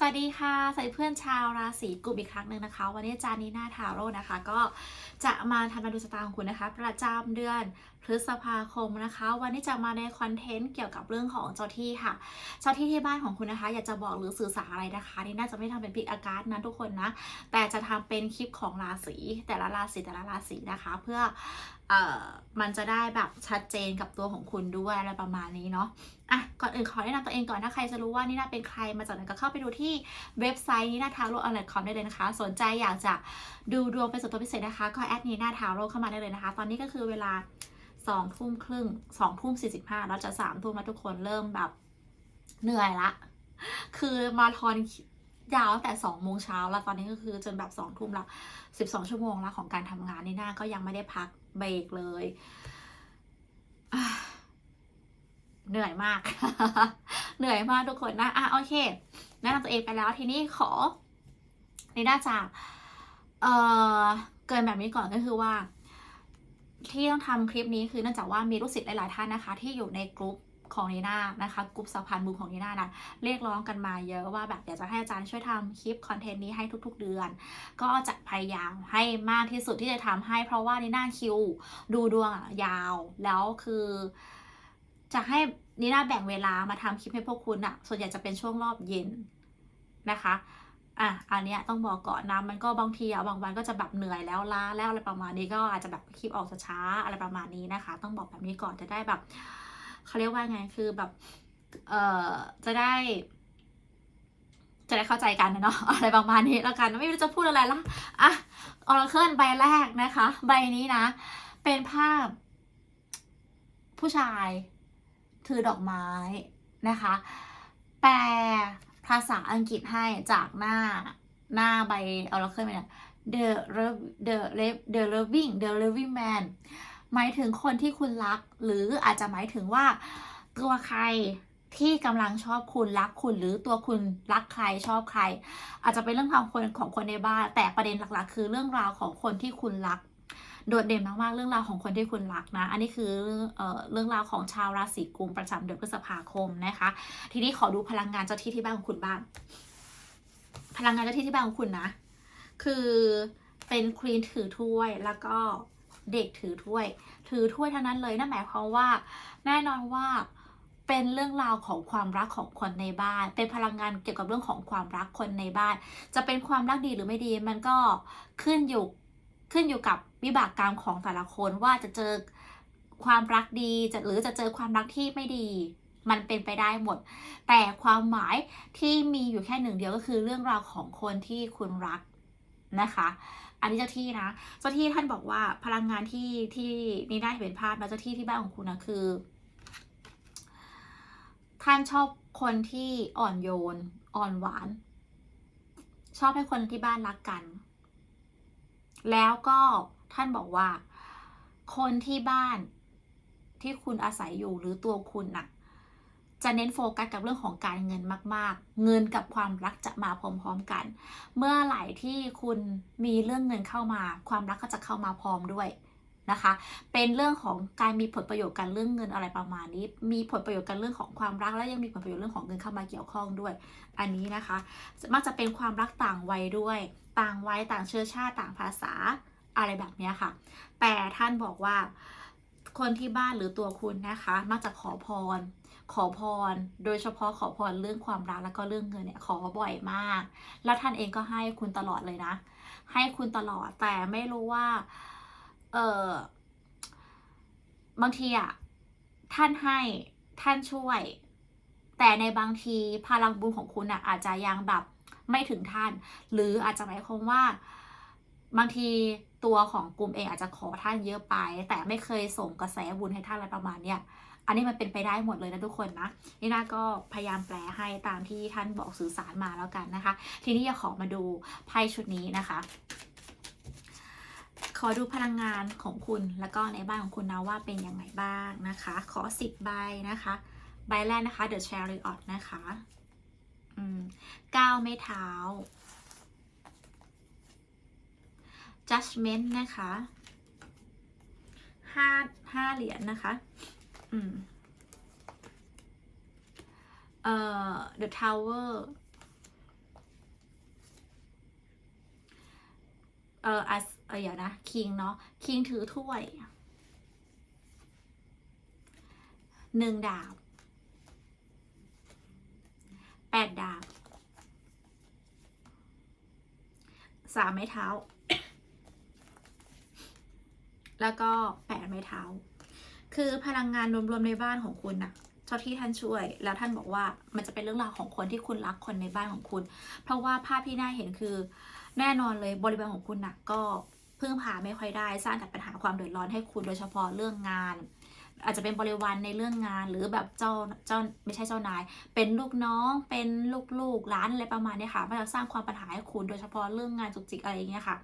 สวัสดีค่ะใส่เพื่อนชาวราศีกุมอีกครั้งหนึ่งนะคะ วันนี้จานีน่าทาโร่นะคะ ก็จะมาทำมาดูสตาของคุณนะคะ ประจำเดือนพฤษภาคมนะคะ วันนี้จะมาในคอนเทนต์เกี่ยวกับเรื่องของเจ้าที่ค่ะ เจ้าที่ที่บ้านของคุณนะคะ อยากจะบอกหรือสื่อสารอะไรนะคะนี่น่าจะไม่ทำเป็นพิกอาการนะทุกคนนะ แต่จะทำเป็นคลิปของราศีแต่ละราศีแต่ละราศีนะคะ เพื่อเอ่อมันจะได้แบบชัดเจนกับตัวของคุณด้วยอะไรประมาณนี้เนาะอะก่อนอื่นขอแนะนำตัวเองก่อนถ้าใครจะรู้ว่านี่น่าเป็นใครมาจากไหนก็เข้าไปดูที่เว็บไซต์นี่น่าทาโร่ออนไลน์คอมได้เลยนะคะ สนใจอยากจะดูดวงเป็นส่วนตัวพิเศษนะคะ ก็แอดนี้นาทาโร่เข้ามาได้เลยนะคะ ตอนนี้ก็คือเวลา สองทุ่มครึ่งสองทุ่มสี่สิบห้าเราจะสามทุ่มแล้วทุกคนเริ่มแบบเหนื่อยละ คือมาทอนยาวตั้งแต่สองโมงเช้าแล้วตอนนี้ก็คือจนแบบสองทุ่มละสิบสองชั่วโมงละของการทำงานนี่น่าก็ยังไม่ได้พักเบรกเลยเหนื่อยมาก เหนื่อยมากทุกคนนะอะโอเคแนะนำตัวเองไปแล้วทีนี้ขอในหน่าจะเอ่อเกินแบบนี้ก่อนก็คือว่า ที่ต้องทำคลิปนี้คือเนื่องจากว่ามีลูกศิษย์หลายๆท่านนะคะ ที่อยู่ในกลุ่มของนีน่านะคะกลุ่มสะพานบุญของนีน่านะเรียกร้องกันมาเยอะว่าแบบอยากจะให้อาจารย์ช่วยทำคลิปคอนเทนต์นี้ให้ทุกๆเดือน ก็จะพยายามให้มากที่สุดที่จะทำให้ เพราะว่านีน่าคิว ดูดวงยาว แล้วคือจะให้นีน่าแบ่งเวลามาทำคลิปให้พวกคุณอะส่วนใหญ่จะเป็นช่วงรอบเย็นนะคะ อะอันเนี้ยต้องบอกก่อนนะมันก็บางทีอะบางวันก็จะแบบเหนื่อยแล้วล้าแล้วอะไรประมาณนี้ก็อาจจะแบบคลิปออกช้าอะไรประมาณนี้นะคะ ต้องบอกแบบนี้ก่อนจะได้แบบเขาเรียกว่าไงคือแบบเอ่อจะได้จะได้เข้าใจกันนะเนาะอะไรประมาณนี้แล้วกันไม่รู้จะพูดอะไรละอะออร์เคิลใบแรกนะคะ ใบนี้นะ เป็นภาพ ผู้ชาย ถือดอกไม้นะคะแปล ภาษาอังกฤษให้จากหน้าหน้าใบเอาเราเคยไหมเนี่ย the love the love the loving the loving man หมายถึงคนที่คุณรัก หรืออาจจะหมายถึงว่า ตัวใครที่กำลังชอบคุณรักคุณหรือตัวคุณรักใครชอบใคร อาจจะเป็นเรื่องของคนของคนในบ้าน แต่ประเด็นหลักๆ คือเรื่องราวของคนที่คุณรัก โดดเด่นมากๆเรื่องราวของคนที่คุณรักนะ อันนี้คือเออเรื่องราวของชาวราศีกุมประจำเดือนพฤษภาคมนะคะ ทีนี้ขอดูพลังงานเจ้าที่ที่บ้านของคุณบ้างพลังงานเจ้าที่ที่บ้านของคุณนะ คือเป็นควีนถือถ้วยแล้วก็เด็กถือถ้วย ถือถ้วยเท่านั้นเลยนั่นหมายความว่าแน่นอนว่าเป็นเรื่องราวของความรักของคนในบ้าน เป็นพลังงานเกี่ยวกับเรื่องของความรักคนในบ้าน จะเป็นความรักดีหรือไม่ดี มันก็ขึ้นอยู่ ขึ้นอยู่กับวิบากกรรมของแต่ละคนว่าจะเจอความรักดีจะหรือจะเจอความรักที่ไม่ดี มันเป็นไปได้หมด แต่ความหมายที่มีอยู่แค่หนึ่งเดียวก็คือเรื่องราวของคนที่คุณรักนะคะ อันนี้เจ้าที่นะเจ้าที่ท่านบอกว่าพลังงานที่ที่นี่ได้เห็นภาพนะเจ้าที่ที่บ้านของคุณนะคือ ท่านชอบคนที่อ่อนโยน อ่อนหวาน ชอบให้คนที่บ้านรักกัน แล้วก็ท่านบอกว่า คนที่บ้านที่คุณอาศัยอยู่หรือตัวคุณน่ะ จะเน้นโฟกัสกับเรื่องของการเงินมาก ๆ เงินกับความรักจะมาพร้อมๆกัน เมื่อไหร่ที่คุณมีเรื่องเงินเข้ามา ความรักก็จะเข้ามาพร้อมด้วยนะคะ เป็นเรื่องของการมีผลประโยชน์กันเรื่องเงินอะไรประมาณนี้ มีผลประโยชน์กันเรื่องของความรักและยังมีผลประโยชน์เรื่องของเงินเข้ามาเกี่ยวข้องด้วย อันนี้นะคะ มักจะเป็นความรักต่างวัยด้วย ต่างวัยต่างเชื้อชาติต่างภาษาอะไรแบบนี้ค่ะ แต่ท่านบอกว่าคนที่บ้านหรือตัวคุณนะคะมักจะขอพร ขอพร โดยเฉพาะขอพรเรื่องความรักแล้วก็เรื่องเงินเนี่ยขอบ่อยมาก แล้วท่านเองก็ให้คุณตลอดเลยนะ ให้คุณตลอดแต่ไม่รู้ว่า เออบางทีอะท่านให้ท่านช่วย แต่ในบางทีพลังบุญของคุณอะอาจจะยังแบบ ไม่ถึงท่าน หรืออาจจะหมายความว่าบางทีตัวของกลุ่มเองอาจจะขอท่านเยอะไป แต่ไม่เคยส่งกระแสบุญให้ท่านอะไรประมาณเนี้ยอันนี้มันเป็นไปได้หมดเลยนะทุกคนนะนี่นาก็พยายามแปลให้ตามที่ท่านบอกสื่อสารมาแล้วกันนะคะ ทีนี้จะขอมาดูไพ่ชุดนี้นะคะ ขอดูพลังงานของคุณแล้วก็ในบ้านของคุณนะว่าเป็นยังไงบ้างนะคะ ขอสิบใบนะคะ ใบแรกนะคะ The Chariot นะคะ ก้าวไม้เท้า judgment นะคะห้าห้าเหรียญนนะคะ อืม เอ่อ the tower เอ่ออัสเอออย่านะ คิงเนาะ คิงถือถ้วย หนึ่งดาบ ดดาบสามไม้เท้า แล้วก็แปดไม้เท้า คือพลังงานรวมๆในบ้านของคุณน่ะเจ้าที่ท่านช่วย แล้วท่านบอกว่ามันจะเป็นเรื่องราวของคนที่คุณรักคนในบ้านของคุณ เพราะว่าภาพที่น่าเห็นคือ แน่นอนเลยบริบาลของคุณน่ะก็พึ่งพาไม่ค่อยได้สร้างแต่ปัญหาความเดือดร้อนให้คุณโดยเฉพาะเรื่องงาน อาจจะเป็นบริวารในเรื่องงานหรือแบบเจ้าเจ้าไม่ใช่เจ้านาย เป็นลูกน้องเป็นลูกๆร้านอะไรประมาณนี้ค่ะมันจะสร้างความปัญหาให้คุณโดยเฉพาะเรื่องงานจุกจิกอะไรอย่างเงี้ยค่ะ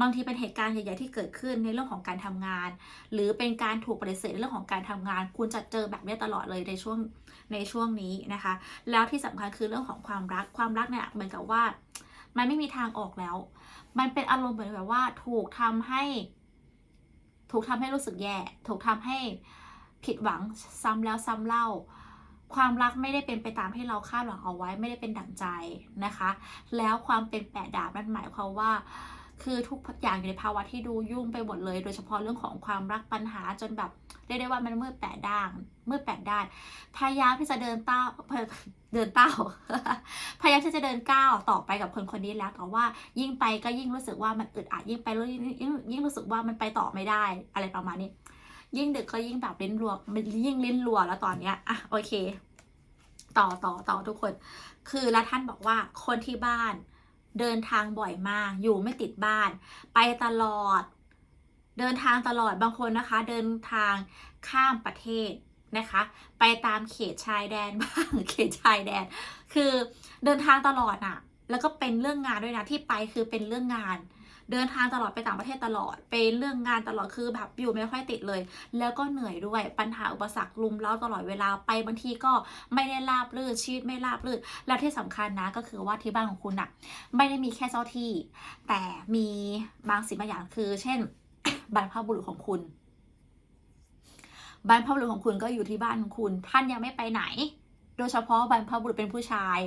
บางทีเป็นเหตุการณ์ใหญ่ๆที่เกิดขึ้นในเรื่องของการทำงาน หรือเป็นการถูกปฏิเสธในเรื่องของการทำงาน คุณจะเจอแบบนี้ตลอดเลยในช่วงในช่วงนี้นะคะ แล้วที่สำคัญคือเรื่องของความรักความรักเนี่ยเหมือนกับว่า มันไม่มีทางออกแล้ว มันเป็นอารมณ์เหมือนแบบว่าถูกทำให้ ถูกทำให้รู้สึกแย่ ถูกทำให้ ผิดหวังซ้ำแล้วซ้ำเล่า ความรักไม่ได้เป็นไปตามที่เราคาดหวังเอาไว้ไม่ได้เป็นดั่งใจนะคะ แล้วความเป็นแปดดาบนั่นหมายความว่าคือทุกอย่างอยู่ในภาวะที่ดูยุ่งไปหมดเลย โดยเฉพาะเรื่องของความรักปัญหาจนแบบเรียกได้ว่ามันมืดแปดด้านมืดแปดด้าน พยายามที่จะเดินเต้าเดินเต้า พยายามที่จะเดินก้าวต่อไปกับคนคนนี้แล้วแต่ว่ายิ่งไปก็ยิ่งรู้สึกว่ามันอึดอัดยิ่งไปแล้วยิ่งยิ่งรู้สึกว่ามันไปต่อไม่ได้อะไรประมาณนี้ ยิ่งดึกก็ยิ่งแบบเลิ้นรัวมันยิ่งเลิ้นรัวแล้วตอนเนี้ยอะโอเค ต่อต่อต่อทุกคน คือแล้วท่านบอกว่าคนที่บ้าน เดินทางบ่อยมาก อยู่ไม่ติดบ้าน ไปตลอด เดินทางตลอดบางคนนะคะ เดินทางข้ามประเทศนะคะ ไปตามเขตชายแดนบ้างเขตชายแดน คือเดินทางตลอดอะแล้วก็เป็นเรื่องงานด้วยนะที่ไปคือเป็นเรื่องงาน เดินทางตลอดไปต่างประเทศตลอดเป็นเรื่องงานตลอดคือแบบอยู่ไม่ค่อยติดเลย แล้วก็เหนื่อยด้วยปัญหาอุปสรรคลุมเล้าตลอดเวลาไปบางทีก็ไม่ได้ราบรื่นชีวิตไม่ราบรื่นแล้วที่สำคัญนะก็คือว่าที่บ้านของคุณอะไม่ได้มีแค่เจ้าที่ แต่มีบางสิ่งบางอย่างคือ เช่นบรรพบุรุษของคุณบรรพบุรุษของคุณก็อยู่ที่บ้านของคุณ ท่านยังไม่ไปไหน โดยเฉพาะบรรพบุรุษเป็นผู้ชาย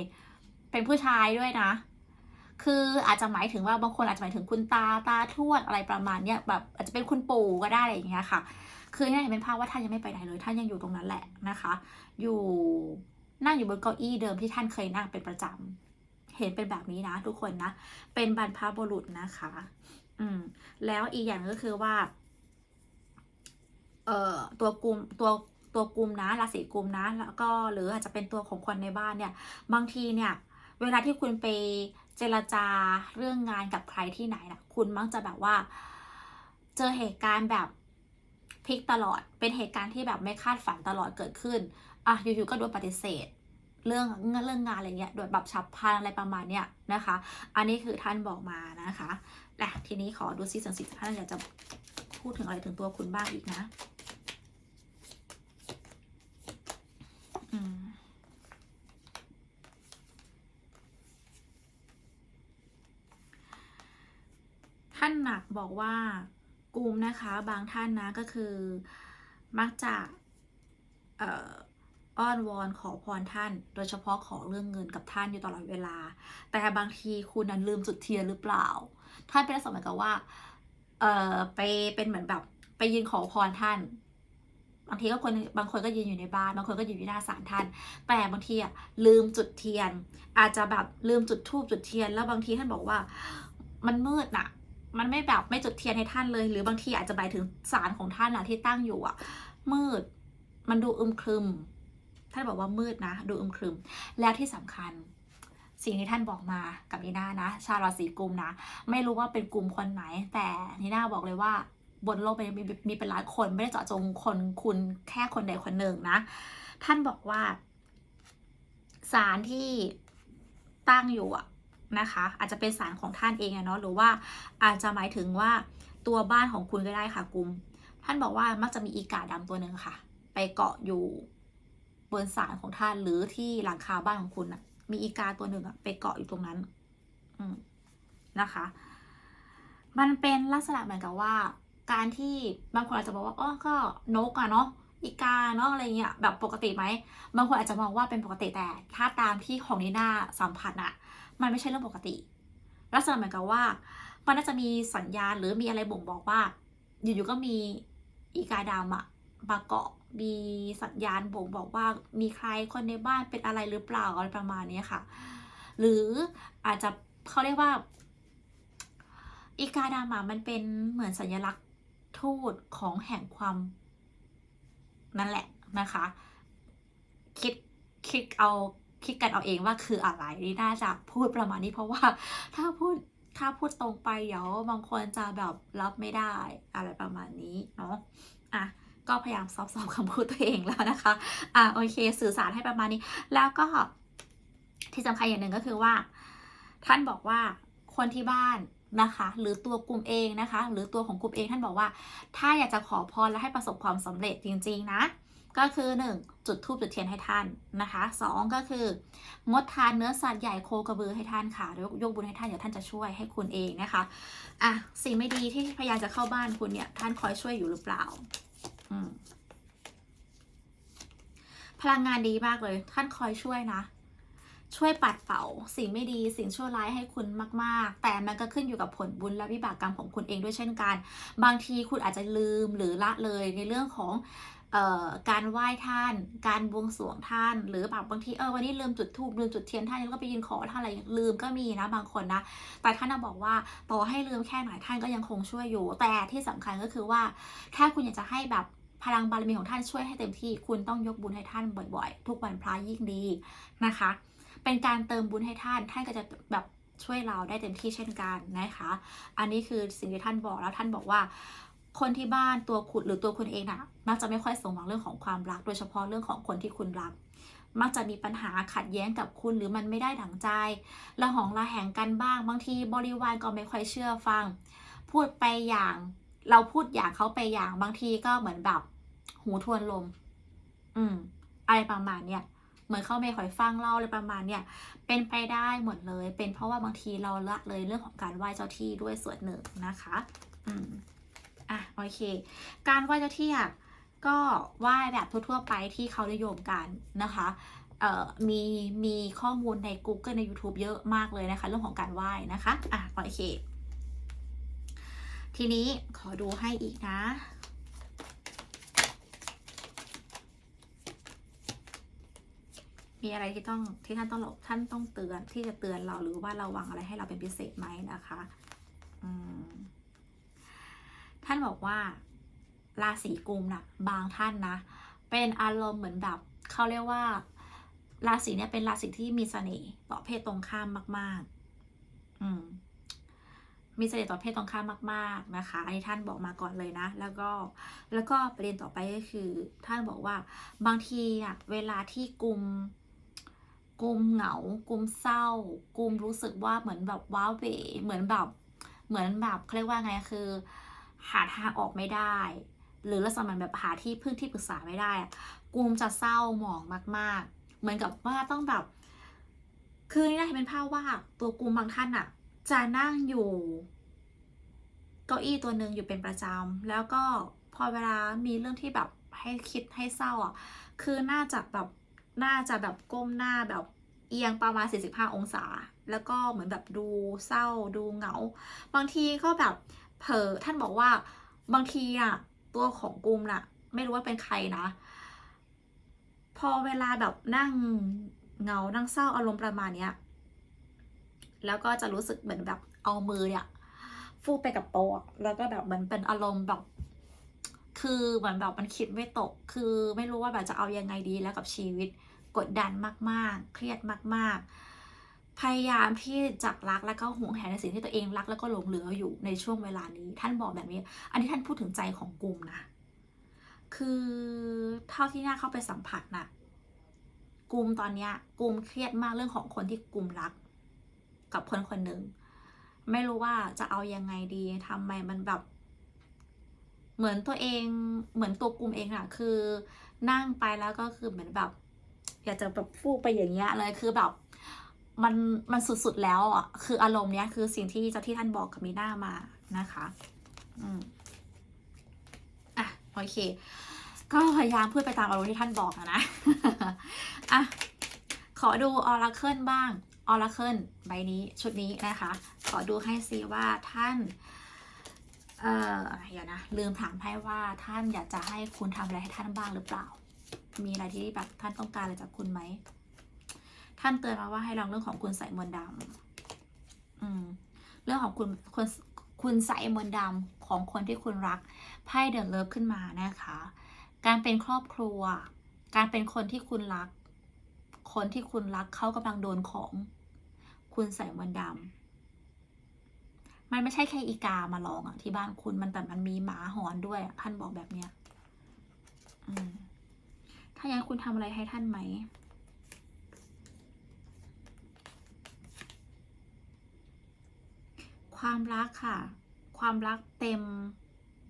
เป็นผู้ชายด้วยนะ คืออาจจะหมายถึงว่าบางคนอาจจะหมายถึงคุณตาตาทวดอะไรประมาณเนี้ยแบบอาจจะเป็นคุณปู่ก็ได้อะไรอย่างเงี้ยค่ะ คือเนี่ยเห็นเป็นภาพว่าท่านยังไม่ไปไหนเลยท่านยังอยู่ตรงนั้นแหละนะคะ อยู่นั่งอยู่บนเก้าอี้เดิมที่ท่านเคยนั่งเป็นประจำเห็นเป็นแบบนี้นะ ทุกคนนะ เป็นบรรพบุรุษนะคะ อืม แล้วอีกอย่างก็คือว่า เอ่อตัวกลุ่มตัวตัวกลุ่มนะราศีกลุ่มนะ แล้วก็หรืออาจจะเป็นตัวของคนในบ้านเนี่ย บางทีเนี่ย เวลาที่คุณไป เจรจาเรื่องงานกับใครที่ไหนนะคุณมักจะแบบว่า เจอเหตุการณ์แบบพลิกตลอด เป็นเหตุการณ์ที่แบบไม่คาดฝันตลอดเกิดขึ้นอะอยู่ๆก็โดนปฏิเสธ เรื่องเรื่องงานอะไรเงี้ยโดยแบบฉับพลันอะไรประมาณเนี้ยนะคะ อันนี้คือท่านบอกมานะคะแหละทีนี้ขอดูซิสังสิทธิ์ท่านอยากจะพูดถึงอะไรถึงตัวคุณบ้างอีกนะานหนักบอกว่ากลุ่มนะคะบางท่านนะก็คือมักจะอ้อนวอนขอพรท่าน โดยเฉพาะขอเรื่องเงินกับท่านอยู่ตลอดเวลา แต่บางทีคุณนั้นลืมจุดเทียนหรือเปล่า ท่านเป็นลักษณะเหมือนกับว่าเออไปเป็นเหมือนแบบไปยืนขอพรท่าน บางทีก็คนบางคนก็ยืนอยู่ในบ้าน บางคนก็อยู่ที่หน้าศาลท่าน แต่บางทีอะลืมจุดเทียน อาจจะแบบลืมจุดธูปจุดเทียน แล้วบางทีท่านบอกว่ามันมืดน่ะ มันไม่แบบไม่จุดเทียนให้ท่านเลย หรือบางทีอาจจะหมายถึงศาลของท่านนะที่ตั้งอยู่อะมืด มันดูอึมครึม ท่านบอกว่ามืดนะ ดูอึมครึม แล้วที่สำคัญ สิ่งที่ท่านบอกมากับนีน่านะ ชาวราศีกุมนะ ไม่รู้ว่าเป็นกลุ่มคนไหน แต่นีน่าบอกเลยว่าบนโลกใบนี้มีมีเป็นล้านคนไม่ได้เจาะจงคนคุณแค่คนใดคนหนึ่งนะ ท่านบอกว่าศาลที่ตั้งอยู่อะ นะคะ อาจจะเป็นศาลของท่านเองอะเนาะหรือว่าอาจจะหมายถึงว่าตัวบ้านของคุณก็ได้ค่ะกุมท่านบอกว่ามักจะมีอีกาดำตัวหนึ่งค่ะ ไปเกาะอยู่บนศาลของท่านหรือที่หลังคาบ้านของคุณอะมีอีกาตัวหนึ่งอะไปเกาะอยู่ตรงนั้น อืมนะคะ มันเป็นลักษณะเหมือนกับว่า การที่บางคนอาจจะบอกว่าอ๋อก็นกอะเนาะอีกาเนาะอะไรเงี้ยแบบปกติไหมบางคนอาจจะมองว่าเป็นปกติแต่ถ้าตามที่ของนีน่าสัมผัสอะ มันไม่ใช่เรื่องปกติ ลักษณะเหมือนกับว่า มันน่าจะมีสัญญาณหรือมีอะไรบ่งบอกว่า อยู่ๆก็มีอีกาดำอะมาเกาะมีสัญญาณบ่งบอกว่ามีใครคนในบ้านเป็นอะไรหรือเปล่าอะไรประมาณนี้ค่ะ หรืออาจจะเขาเรียกว่า อีกาดำอะมันเป็นเหมือนสัญลักษณ์ทูตของแห่งความนั่นแหละนะคะ คิดคิดเอา คิดกันเอาเองว่าคืออะไรนี่น่าจะพูดประมาณนี้เพราะว่าถ้าพูดถ้าพูดตรงไปเดี๋ยวบางคนจะแบบรับไม่ได้อะไรประมาณนี้เนาะอะก็พยายามซอฟต์ๆคำพูดตัวเองแล้วนะคะ อะโอเค สื่อสารให้ประมาณนี้ แล้วก็ที่สำคัญอย่างหนึ่งก็คือว่า ท่านบอกว่าคนที่บ้านนะคะ หรือตัวกลุ่มเองนะคะ หรือตัวของกลุ่มเองท่านบอกว่า ถ้าอยากจะขอพรและให้ประสบความสำเร็จจริง ๆ นะ ก็คือ 1. จุดธูปจุดเทียนให้ท่านนะคะ 2. ก็คืองดทานเนื้อสัตว์ใหญ่โคกระบือให้ท่านค่ะยกยกบุญให้ท่านเดี๋ยวท่านจะช่วยให้คุณเองนะคะอะสิ่งไม่ดีที่พยายามจะเข้าบ้านคุณเนี่ยท่านคอยช่วยอยู่หรือเปล่าอืมพลังงานดีมากเลย ท่านคอยช่วยนะ ช่วยปัดเป่าสิ่งไม่ดีสิ่งชั่วร้ายให้คุณมากๆ แต่มันก็ขึ้นอยู่กับผลบุญและวิบากกรรมของคุณเองด้วยเช่นกัน บางทีคุณอาจจะลืมหรือละเลยในเรื่องของ การไหว้ท่าน การบวงสรวงท่าน หรือแบบบางทีเออวันนี้ลืมจุดธูปลืมจุดเทียนท่านแล้วก็ไปยืนขอท่านอะไรลืมก็มีนะบางคนนะ แต่ท่านบอกว่าต่อให้ลืมแค่ไหนท่านก็ยังคงช่วยอยู่ แต่ที่สำคัญก็คือว่า ถ้าคุณอยากจะให้แบบพลังบารมีของท่านช่วยให้เต็มที่ คุณต้องยกบุญให้ท่านบ่อยๆ ทุกวันพระยิ่งดีนะคะ เป็นการเติมบุญให้ท่านท่านก็จะแบบช่วยเราได้เต็มที่เช่นกันนะคะ อันนี้คือสิ่งที่ท่านบอกแล้วท่านบอกว่า คนที่บ้านตัวคุณหรือตัวคุณเองนะมักจะไม่ค่อยสมหวังเรื่องของความรัก โดยเฉพาะเรื่องของคนที่คุณรัก มักจะมีปัญหาขัดแย้งกับคุณหรือมันไม่ได้ดั่งใจระหองระแหงกันบ้าง บางทีบริวารก็ไม่ค่อยเชื่อฟัง พูดไปอย่าง เราพูดอย่างเขาไปอย่าง บางทีก็เหมือนแบบหูทวนลม อืม อะไรประมาณเนี้ยเหมือนเขาไม่ค่อยฟังเราอะไรประมาณเนี้ยเป็นไปได้หมดเลย เป็นเพราะว่าบางทีเราละเลยเรื่องของการไหว้เจ้าที่ด้วยส่วนหนึ่งนะคะ อืม โอเค การไหว้เจ้าที่อะก็ไหว้แบบทั่วๆไปที่เขานิยมกันนะคะเอ่อมีมีข้อมูลใน Google ใน YouTube เยอะมากเลยนะคะ เรื่องของการไหว้นะคะ อะโอเค ทีนี้ขอดูให้อีกนะ มีอะไรที่ต้องที่ท่านต้องท่านต้องเตือนที่จะเตือนเราหรือว่าระวังอะไรให้เราเป็นพิเศษไหมนะคะ อืม ท่านบอกว่าราศีกุมนะบางท่านนะ เป็นอารมณ์เหมือนแบบเขาเรียกว่า ราศีเนี่ยเป็นราศีที่มีเสน่ห์ต่อเพศตรงข้ามมาก ๆ อืมมีเสน่ห์ต่อเพศตรงข้ามมากๆนะคะ อันนี้ท่านบอกมาก่อนเลยนะ แล้วก็แล้วก็ประเด็นต่อไปก็คือ ท่านบอกว่าบางทีอะเวลาที่กุมกุมเหงากุมเศร้ากุมรู้สึกว่าเหมือนแบบว้าเหวเหมือนแบบเหมือนแบบเขาเรียกว่าไงคือ หาทางออกไม่ได้ หรือลักษณะแบบหาที่พึ่งที่ปรึกษาไม่ได้อะกุมจะเศร้าหมองมาก ๆ เหมือนกับว่าต้องแบบ คือนี่นะเห็นเป็นภาพว่าตัวกุมบางท่านอะจะนั่งอยู่เก้าอี้ตัวหนึ่งอยู่เป็นประจำแล้วก็พอเวลามีเรื่องที่แบบให้คิดให้เศร้าอะ คือน่าจะแบบน่าจะแบบก้มหน้าแบบเอียงประมาณ 45 องศา แล้วก็เหมือนแบบดูเศร้าดูเหงา บางทีก็แบบ เผอท่านบอกว่าบางทีอะตัวของกุมน่ะ ไม่รู้ว่าเป็นใครนะ พอเวลาแบบนั่งเงา นั่งเศร้าอารมณ์ประมาณเนี้ย แล้วก็จะรู้สึกเหมือนแบบเอามือเนี่ยฟูไปกับโต๊ะแล้วก็แบบเหมือนเป็นอารมณ์แบบ คือเหมือนแบบมันคิดไม่ตก คือไม่รู้ว่าแบบจะเอายังไงดีแล้วกับชีวิต กดดันมากๆ เครียดมาก ๆ พยายามที่จะรักแล้วก็ห่วงแหนในสิ่งที่ตัวเองรักแล้วก็หลงเหลืออยู่ในช่วงเวลานี้ ท่านบอกแบบนี้ อันนี้ท่านพูดถึงใจของกลุ่มนะ คือเท่าที่น่าเข้าไปสัมผัสนะกลุ่มตอนเนี้ยกลุ่มเครียดมากเรื่องของคนที่กลุ่มรัก กับคนคนหนึ่งไม่รู้ว่าจะเอายังไงดีทำไมมันแบบ เหมือนตัวเองเหมือนตัวกลุ่มเองอะคือ นั่งไปแล้วก็คือเหมือนแบบ อยากจะแบบฟูกไปอย่างเงี้ยเลยคือแบบ มันมันสุดๆแล้วอะคืออารมณ์เนี้ยคือสิ่งที่เจ้าที่ท่านบอกกับมีหน้ามานะคะ อืมอะโอเค ก็พยายามพูดไปตามอารมณ์ที่ท่านบอกอะนะอะขอดูออราเคิลบ้างออร์เคิลใบนี้ชุดนี้นะคะ ขอดูให้ซิว่าท่าน เอ่อเดี๋ยวนะลืมถามให้ว่าท่านอยากจะให้คุณทำอะไรให้ท่านบ้างหรือเปล่า มีอะไรที่แบบท่านต้องการอะไรจากคุณไหม ท่านเตือนมาว่าให้ลองเรื่องของคุณใส่มนต์ดำอืมเรื่องของคุณคุณคุณใส่มนต์ดำของคนที่คุณรักไพ่เด e นเลิฟขึ้นมานะคะ การเป็นครอบครัว การเป็นคนที่คุณรัก คนที่คุณรักเขากำลังโดนของ คุณใส่มนต์ดำมันไม่ใช่แค่อีกามาลองอะที่บ้านคุณมันแต่มันมีหมาหอนด้วยท่านบอกแบบเนี้ยถ้าอย่างนั้นคุณทำอะไรให้ท่านไหม ความรักค่ะ ความรักเต็ม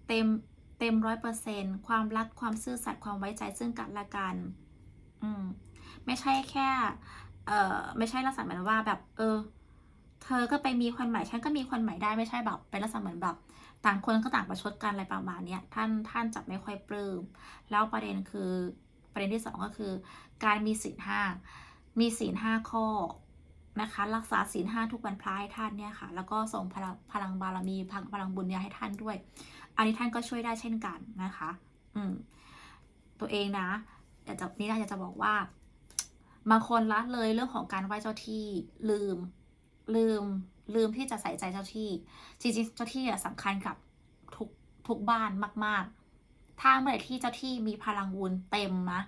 เต็มเต็มร้อยเปอร์เซนความรักความซื่อสัตย์ความไว้ใจซึ่งกันและกัน อืมไม่ใช่แค่ เอ่อไม่ใช่ลักษณะเหมือนว่าแบบ เออ เธอก็ไปมีคนใหม่ฉันก็มีคนใหม่ได้ไม่ใช่แบบเป็นลักษณะเหมือนแบบ ต่างคนก็ต่างประชดกันอะไรประมาณเนี้ยท่านท่านจะไม่ค่อยปลื้มแล้วประเด็นคือประเด็นที่สองก็คือ การมีศีลห้ามีศีลห้าข้อ นะคะ รักษาศีลห้าทุกวันพระให้ท่านเนี่ยค่ะ แล้วก็ส่งพลังพลังบารมีพลังพลังบุญเนี่ยให้ท่านด้วย อันนี้ท่านก็ช่วยได้เช่นกันนะคะ อืม ตัวเองนะอยากจะนี่น่าจะบอกว่าบางคนละเลยเรื่องของการไหว้เจ้าที่ลืม ลืมลืมที่จะใส่ใจเจ้าที่ จริงๆเจ้าที่อะสำคัญกับทุกทุกบ้านมาก ๆ ถ้าเมื่อไหร่ที่เจ้าที่มีพลังบุญเต็มนะ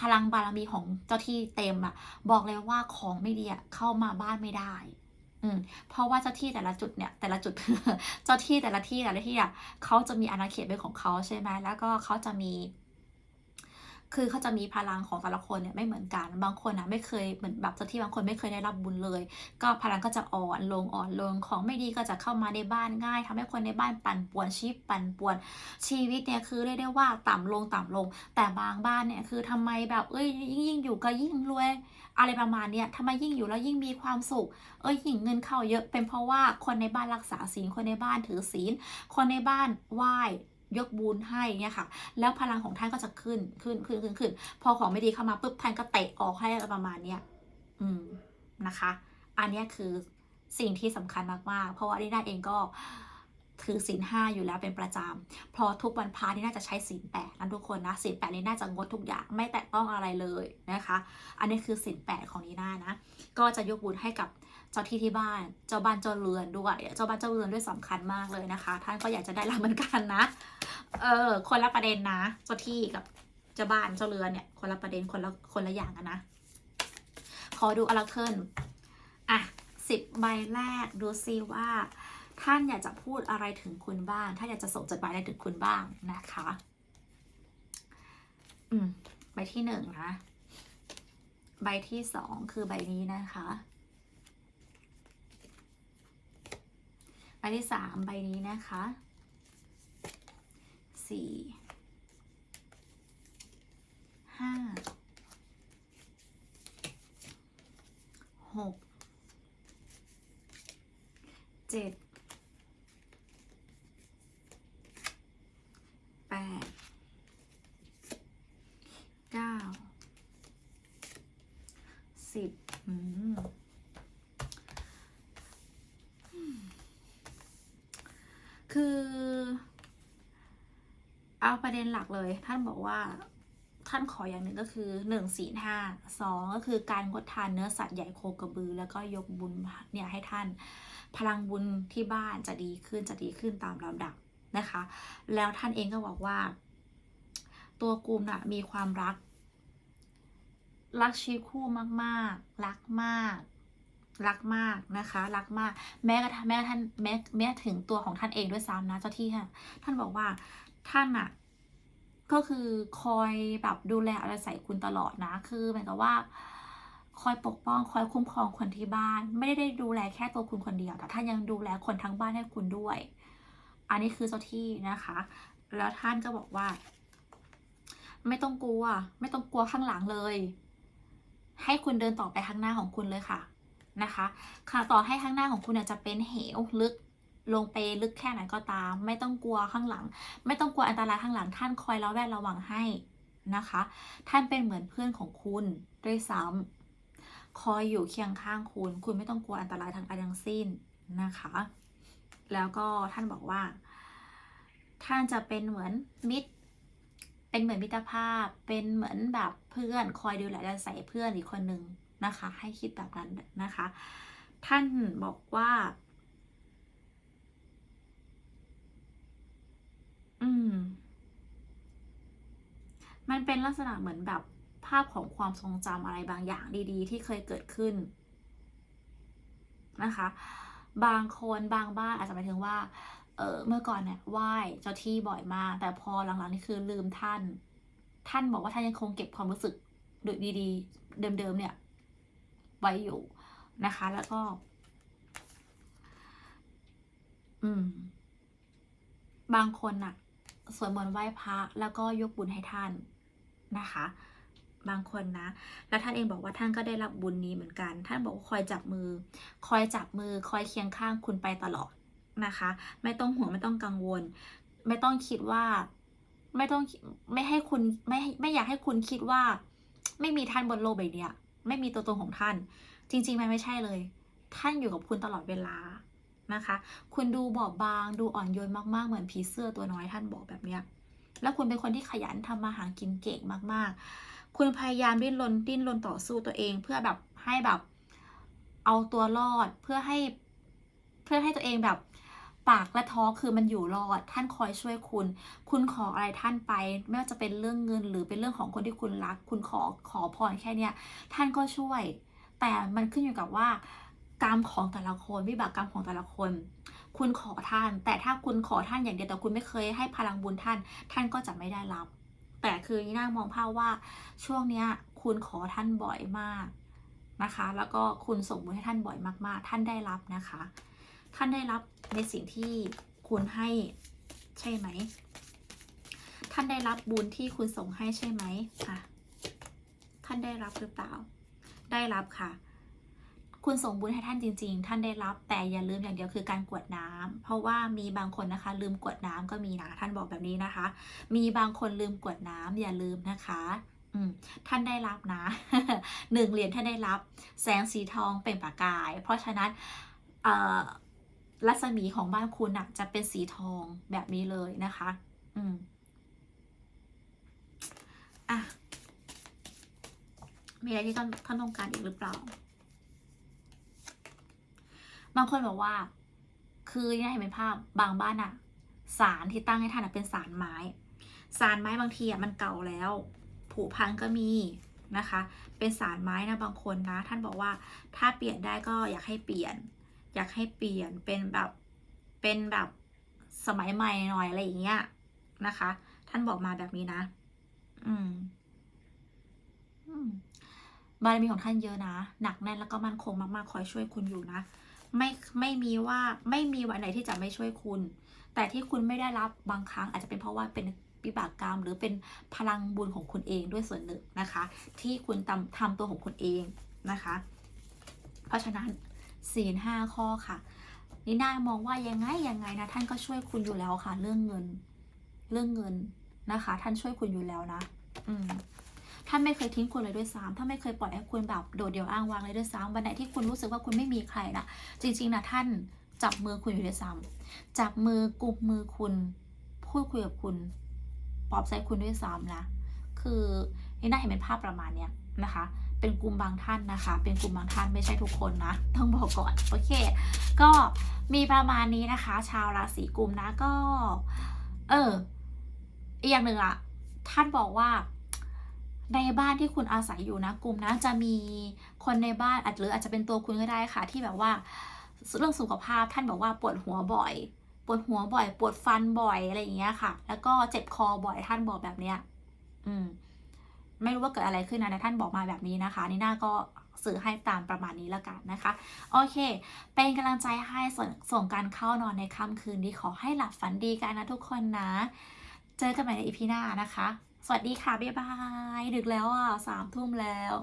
พลังบารมีของเจ้าที่เต็มอะบอกเลยว่าของไม่ดีอะเข้ามาบ้านไม่ได้อืมเพราะว่าเจ้าที่แต่ละจุดเนี่ยแต่ละจุดเจ้าที่แต่ละที่แต่ละที่อะเขาจะมีอาณาเขตเป็นของเขาใช่ไหมแล้วก็เขาจะมี คือเขาจะมีพลังของแต่ละคนเนี่ยไม่เหมือนกัน บางคนอะไม่เคยเหมือนแบบจที่บางคนไม่เคยได้รับบุญเลย ก็พลังก็จะอ่อนลงอ่อนลงของไม่ดีก็จะเข้ามาในบ้านง่ายทำให้คนในบ้านปั่นป่วนชีพปั่นป่วน ชีวิตเนี่ยคือเรียกได้ว่าต่ำลงต่ำลง แต่บางบ้านเนี่ยคือทำไมแบบเอ้ยยิ่งยิ่งอยู่ก็ยิ่งรวย อะไรประมาณเนี้ยทำไมยิ่งอยู่แล้วยิ่งมีความสุข เอ้ยยิ่งเงินเข้าเยอะเป็นเพราะว่าคนในบ้านรักษาศีลคนในบ้านถือศีล คนในบ้านไหว้ ยกบุญให้เนี่ยค่ะ แล้วพลังของท่านก็จะขึ้นขึ้นขึ้นขึ้นขึ้น พอของไม่ดีเข้ามาปุ๊บท่านก็เตะออกให้ประมาณเนี้ยอืมนะคะ อันนี้คือสิ่งที่สำคัญมากๆ เพราะว่าลีน่าเองก็ถือศีลห้าอยู่แล้วเป็นประจำเพอทุกวันพระนี่น่าจะใช้ศีลแปดนะทุกคนนะศีลแปดนี่น่าจะงดทุกอย่างไม่แตะต้องอะไรเลยนะคะ อันนี้คือศีลแปดของนีน่านะ ก็จะยกบุญให้กับเจ้าที่ที่บ้าน เจ้าบ้านเจ้าเรือนด้วย เจ้าบ้านเจ้าเรือนด้วยสำคัญมากเลยนะคะ ท่านก็อยากจะได้รับเหมือนกันนะ เออ คนละประเด็นนะเจ้าที่กับเจ้าบ้านเจ้าเรือนเนี่ย คนละประเด็นคนละคนละอย่างกันนะ ขอดูอลาเคิลอะสิบใบแรกดูซิว่า ท่านอยากจะพูดอะไรถึงคุณบ้าง ท่านอยากจะส่งจดหมายอะไรถึงคุณบ้างนะคะ อืม ใบที่หนึ่งนะ ใบที่สองคือใบนี้นะคะ ใบที่สามใบนี้นะคะ สี่ห้าหกเจ็ดแปดเก้าสิบอืม คือ เอาประเด็นหลักเลย ท่านบอกว่าท่านขออย่างหนึ่งก็คือหนึ่งศีลห้าสองก็คือการงดทานเนื้อสัตว์ใหญ่โคกระบือ แล้วก็ยกบุญเนี่ยให้ท่านพลังบุญที่บ้านจะดีขึ้นจะดีขึ้นตามลำดับนะคะ แล้วท่านเองก็บอกว่า ตัวกูมน่ะมีความรัก รักชีวิตคู่มากๆ รักมากรักมากนะคะ รักมาก แม้กระทั่งแม้ท่านแม้แม้ถึงตัวของท่านเองด้วยซ้ำนะเจ้าที่ค่ะท่านบอกว่า ท่านอะก็คือคอยแบบดูแลอะไรใส่คุณตลอดนะ คือเหมือนกับว่า คอยปกป้องคอยคุ้มครองคนที่บ้าน ไม่ได้ดูแลแค่ตัวคุณคนเดียว แต่ท่านยังดูแลคนทั้งบ้านให้คุณด้วย อันนี้คือเจ้าที่นะคะ แล้วท่านก็บอกว่า ไม่ต้องกลัว ไม่ต้องกลัวข้างหลังเลย ให้คุณเดินต่อไปข้างหน้าของคุณเลยค่ะนะคะ ค่ะต่อให้ข้างหน้าของคุณจะเป็นเหวลึก ลงไปลึกแค่ไหนก็ตาม ไม่ต้องกลัวข้างหลัง ไม่ต้องกลัวอันตรายข้างหลังท่านคอยระแวดระวังให้นะคะ ท่านเป็นเหมือนเพื่อนของคุณด้วยซ้ำคอยอยู่เคียงข้างคุณ คุณไม่ต้องกลัวอันตรายทางการทั้งสิ้นนะคะ แล้วก็ท่านบอกว่า ท่านจะเป็นเหมือนมิตร เป็นเหมือนมิตรภาพ เป็นเหมือนแบบเพื่อน คอยดูแลและใส่เพื่อนอีกคนหนึ่งนะคะ ให้คิดแบบนั้นนะคะ ท่านบอกว่า อืม มันเป็นลักษณะเหมือนแบบภาพของความทรงจำอะไรบางอย่างดีๆ ที่เคยเกิดขึ้น นะคะ บางคนบางบ้านอาจจะหมายถึงว่า เออเมื่อก่อนเนี่ยไหว้เจ้าที่บ่อยมาก แต่พอหลังๆนี่คือลืมท่าน ท่านบอกว่าท่านยังคงเก็บความรู้สึกดีๆ เดิมๆเนี่ย ไว้อยู่นะคะ แล้วก็ อืม บางคนน่ะ สวดมนต์ไหว้พระแล้วก็ยกบุญให้ท่านนะคะ บางคนนะ แล้วท่านเองบอกว่าท่านก็ได้รับบุญนี้เหมือนกัน ท่านบอกว่าคอยจับมือ คอยจับมือ คอยเคียงข้างคุณไปตลอดนะคะ ไม่ต้องห่วงไม่ต้องกังวล ไม่ต้องคิดว่าไม่ต้องไม่ให้คุณไม่ไม่อยากให้คุณคิดว่า ไม่มีท่านบนโลกใบนี้ไม่มีตัวตนของท่าน จริงๆมันไม่ใช่เลย ท่านอยู่กับคุณตลอดเวลา นะคะ คุณดูบอบบาง ดูอ่อนโยนมากๆ เหมือนผีเสื้อตัวน้อยท่านบอกแบบเนี้ย แล้วคุณเป็นคนที่ขยันทำมาหากินเก่งมากๆ คุณพยายามดิ้นรนดิ้นรนต่อสู้ตัวเอง เพื่อแบบให้แบบเอาตัวรอดเพื่อให้เพื่อให้ตัวเองแบบปากและท้องคือมันอยู่รอด ท่านคอยช่วยคุณ คุณขออะไรท่านไป ไม่ว่าจะเป็นเรื่องเงินหรือเป็นเรื่องของคนที่คุณรัก คุณขอขอพรแค่เนี้ยท่านก็ช่วย แต่มันขึ้นอยู่กับว่า กรรมของแต่ละคนวิบากกรรมของแต่ละคน คุณขอท่าน แต่ถ้าคุณขอท่านอย่างเดียวแต่คุณไม่เคยให้พลังบุญท่าน ท่านก็จะไม่ได้รับ แต่คือนี่น่ามองภาพว่าช่วงเนี้ยคุณขอท่านบ่อยมากนะคะ แล้วก็คุณส่งบุญให้ท่านบ่อยมากๆ ท่านได้รับนะคะ ท่านได้รับในสิ่งที่คุณให้ใช่ไหม ท่านได้รับบุญที่คุณส่งให้ใช่ไหมอะท่านได้รับหรือเปล่า ได้รับค่ะ คุณส่งบุญให้ท่านจริง ๆ ท่านได้รับ แต่อย่าลืมอย่างเดียวคือการกวดน้ำเพราะว่ามีบางคนนะคะ ลืมกวดน้ำก็มีนะท่านบอกแบบนี้นะคะ มีบางคนลืมกวดน้ำอย่าลืมนะคะอืมท่านได้รับนะหนึ่งเหรียญท่านได้รับ แสงสีทองเป็นประกาย เพราะฉะนั้นรัศมีของบ้านคุณน่ะจะเป็นสีทองแบบนี้เลยนะคะ อืมอะมีอะไรที่ท่านท่านต้องการอีกหรือเปล่า บางคนบอกว่า คือเนี่ยเห็นเป็นภาพบางบ้านอะสารที่ตั้งให้ท่านเป็นสารไม้ สารไม้บางทีอะมันเก่าแล้วผุพังก็มีนะคะ เป็นสารไม้นะบางคนนะ ท่านบอกว่าถ้าเปลี่ยนได้ก็อยากให้เปลี่ยน อยากให้เปลี่ยนเป็นแบบเป็นแบบสมัยใหม่หน่อยอะไรอย่างเงี้ยนะคะ ท่านบอกมาแบบนี้นะ อืมบารมีของท่านเยอะนะ หนักแน่นแล้วก็มั่นคงมากๆ คอยช่วยคุณอยู่นะ ไม่ไม่มีว่าไม่มีวันไหนที่จะไม่ช่วยคุณ แต่ที่คุณไม่ได้รับบางครั้งอาจจะเป็นเพราะว่าเป็นวิบากกรรม หรือเป็นพลังบุญของคุณเองด้วยส่วนหนึ่งนะคะ ที่คุณทำทำตัวของคุณเองนะคะ เพราะฉะนั้นศีลห้าข้อค่ะนี่น่ามองว่ายังไงยังไงนะท่านก็ช่วยคุณอยู่แล้วค่ะ เรื่องเงิน เรื่องเงินนะคะ ท่านช่วยคุณอยู่แล้วนะ อืม ท่านไม่เคยทิ้งคุณเลยด้วยซ้ำท่านไม่เคยปล่อยให้คุณแบบโดดเดี่ยวอ้างว้างเลยด้วยซ้ำวันไหนที่คุณรู้สึกว่าคุณไม่มีใครนะจริงๆนะท่านจับมือคุณอยู่ด้วยซ้ำจับมือกลุ่มมือคุณ พูดคุยกับคุณปลอบใจคุณด้วยซ้ำนะ คือนี่น่าเห็นเป็นภาพประมาณเนี้ยนะคะ เป็นกลุ่มบางท่านนะคะ เป็นกลุ่มบางท่านไม่ใช่ทุกคนนะ ต้องบอกก่อน โอเค ก็มีประมาณนี้นะคะ ชาวราศีกุมนะ ก็ เออ อีกอย่างหนึ่งอะท่านบอกว่า ในบ้านที่คุณอาศัยอยู่นะกลุ่มนะจะมีคนในบ้านอาจหรืออาจจะเป็นตัวคุณก็ได้ค่ะ ที่แบบว่าเรื่องสุขภาพท่านบอกว่าปวดหัวบ่อย ปวดหัวบ่อย ปวดฟันบ่อยอะไรอย่างเงี้ยค่ะ แล้วก็เจ็บคอบ่อยท่านบอกแบบเนี้ยอืม ไม่รู้ว่าเกิดอะไรขึ้นนะแต่ท่านบอกมาแบบนี้นะคะนี่น่าก็สื่อให้ตามประมาณนี้แล้วกันนะคะ โอเค เป็นกำลังใจให้ส่งส่งการเข้านอนในค่ำคืนนี้ขอให้หลับฝันดีกันนะทุกคนนะ เจอกันใหม่ในอีพีหน้านะคะ สวัสดีค่ะ บ๊ายบาย ดึกแล้วอะสามทุ่มแล้ว